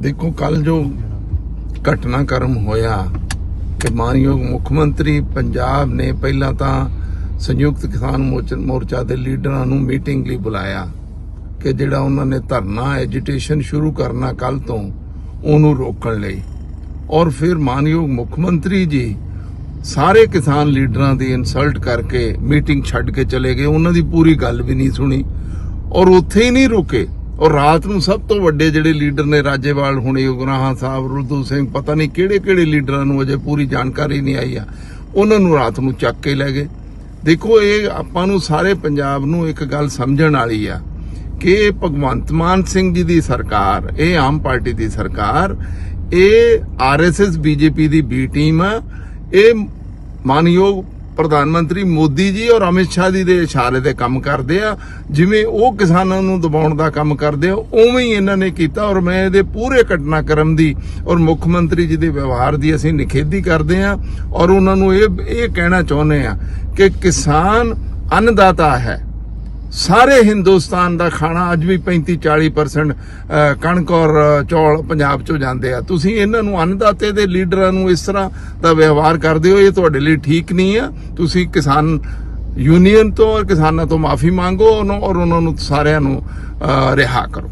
ਦੇਖੋ ਕੱਲ ਜੋ ਘਟਨਾਕ੍ਰਮ ਹੋਇਆ ਕਿ ਮਾਨਯੋਗ ਮੁੱਖ ਮੰਤਰੀ ਪੰਜਾਬ ਨੇ ਪਹਿਲਾਂ ਤਾਂ ਸੰਯੁਕਤ ਕਿਸਾਨ ਮੋਰਚਾ- ਮੋਰਚਾ ਦੇ ਲੀਡਰਾਂ ਨੂੰ ਮੀਟਿੰਗ ਲਈ ਬੁਲਾਇਆ ਕਿ ਜਿਹੜਾ ਉਹਨਾਂ ਨੇ ਧਰਨਾ ਐਜੀਟੇਸ਼ਨ ਸ਼ੁਰੂ ਕਰਨਾ ਕੱਲ ਤੋਂ, ਉਹਨੂੰ ਰੋਕਣ ਲਈ। ਔਰ ਫਿਰ ਮਾਨਯੋਗ ਮੁੱਖ ਮੰਤਰੀ ਜੀ ਸਾਰੇ ਕਿਸਾਨ ਲੀਡਰਾਂ ਦੀ ਇਨਸਲਟ ਕਰਕੇ ਮੀਟਿੰਗ ਛੱਡ ਕੇ ਚਲੇ ਗਏ। ਉਹਨਾਂ ਦੀ ਪੂਰੀ ਗੱਲ ਵੀ ਨਹੀਂ ਸੁਣੀ ਔਰ ਉੱਥੇ ਹੀ ਨਹੀਂ ਰੁਕੇ। ਔਰ ਰਾਤ ਨੂੰ ਸਭ ਤੋਂ ਵੱਡੇ ਜਿਹੜੇ ਲੀਡਰ ਨੇ ਰਾਜੇਵਾਲ, ਹੁਣੇ ਉਗਰਾਹਾਂ ਸਾਹਿਬ, ਰੁੱਦੂ ਸਿੰਘ, ਪਤਾ ਨਹੀਂ ਕਿਹੜੇ ਕਿਹੜੇ ਲੀਡਰਾਂ ਨੂੰ ਅਜੇ ਪੂਰੀ ਜਾਣਕਾਰੀ ਨਹੀਂ ਆਈ ਆ। ਉਹਨਾਂ ਨੂੰ ਰਾਤ ਨੂੰ ਚੱਕ ਕੇ ਲੈ ਗਏ। ਦੇਖੋ, ਇਹ ਆਪਾਂ ਨੂੰ ਸਾਰੇ ਪੰਜਾਬ ਨੂੰ ਇੱਕ ਗੱਲ ਸਮਝਣ ਵਾਲੀ ਆ ਕਿ ਇਹ ਭਗਵੰਤ ਮਾਨ ਸਿੰਘ ਜੀ ਦੀ ਸਰਕਾਰ, ਇਹ ਆਮ ਪਾਰਟੀ ਦੀ ਸਰਕਾਰ, ਇਹ ਆਰਐਸਐਸ ਬੀਜੇਪੀ ਦੀ ਬੀ ਟੀਮ ਆ, ਇਹ ਮਾਨਯੋਗ ਪ੍ਰਧਾਨ ਮੰਤਰੀ ਮੋਦੀ ਜੀ ਔਰ ਅਮਿਤ ਸ਼ਾਹ ਜੀ ਦੇ ਇਸ਼ਾਰੇ ਤੇ ਕੰਮ ਕਰਦੇ ਆ। ਜਿਵੇਂ ਉਹ ਕਿਸਾਨਾਂ ਨੂੰ ਦਬਾਉਣ ਦਾ ਕੰਮ ਕਰਦੇ ਆ, ਉਵੇਂ ਹੀ ਇਹਨਾਂ ਨੇ ਕੀਤਾ ਔਰ ਮੈਂ ਇਹਦੇ ਪੂਰੇ ਘਟਨਾਕ੍ਰਮ ਦੀ ਔਰ ਮੁੱਖ ਮੰਤਰੀ ਜੀ ਦੇ ਵਿਵਹਾਰ ਦੀ ਅਸੀਂ ਨਿਖੇਧੀ ਕਰਦੇ ਆ। ਔਰ ਉਹਨਾਂ ਨੂੰ ਇਹ ਇਹ ਕਹਿਣਾ ਚਾਹੁੰਦੇ ਆ ਕਿ ਕਿਸਾਨ ਅੰਨਦਾਤਾ ਹੈ। ਸਾਰੇ ਹਿੰਦੁਸਤਾਨ ਦਾ ਖਾਣਾ ਅੱਜ ਵੀ 35 40% ਕਣਕ ਔਰ ਚੌਲ ਪੰਜਾਬ ਚੋਂ ਜਾਂਦੇ ਆ। ਤੁਸੀਂ ਇਹਨਾਂ ਨੂੰ ਅੰਨਦਾਤੇ ਦੇ ਲੀਡਰਾਂ ਨੂੰ ਇਸ ਤਰ੍ਹਾਂ ਦਾ ਵਿਵਹਾਰ ਕਰਦੇ ਹੋ, ਇਹ ਤੁਹਾਡੇ ਲਈ ਠੀਕ ਨਹੀਂ ਆ। ਤੁਸੀਂ ਕਿਸਾਨ ਯੂਨੀਅਨ ਤੋਂ ਔਰ ਕਿਸਾਨਾਂ ਤੋਂ ਮਾਫੀ ਮੰਗੋ, ਉਹਨੂੰ- ਔਰ ਉਹਨਾਂ ਨੂੰ ਸਾਰਿਆਂ ਨੂੰ ਰਿਹਾ ਕਰੋ।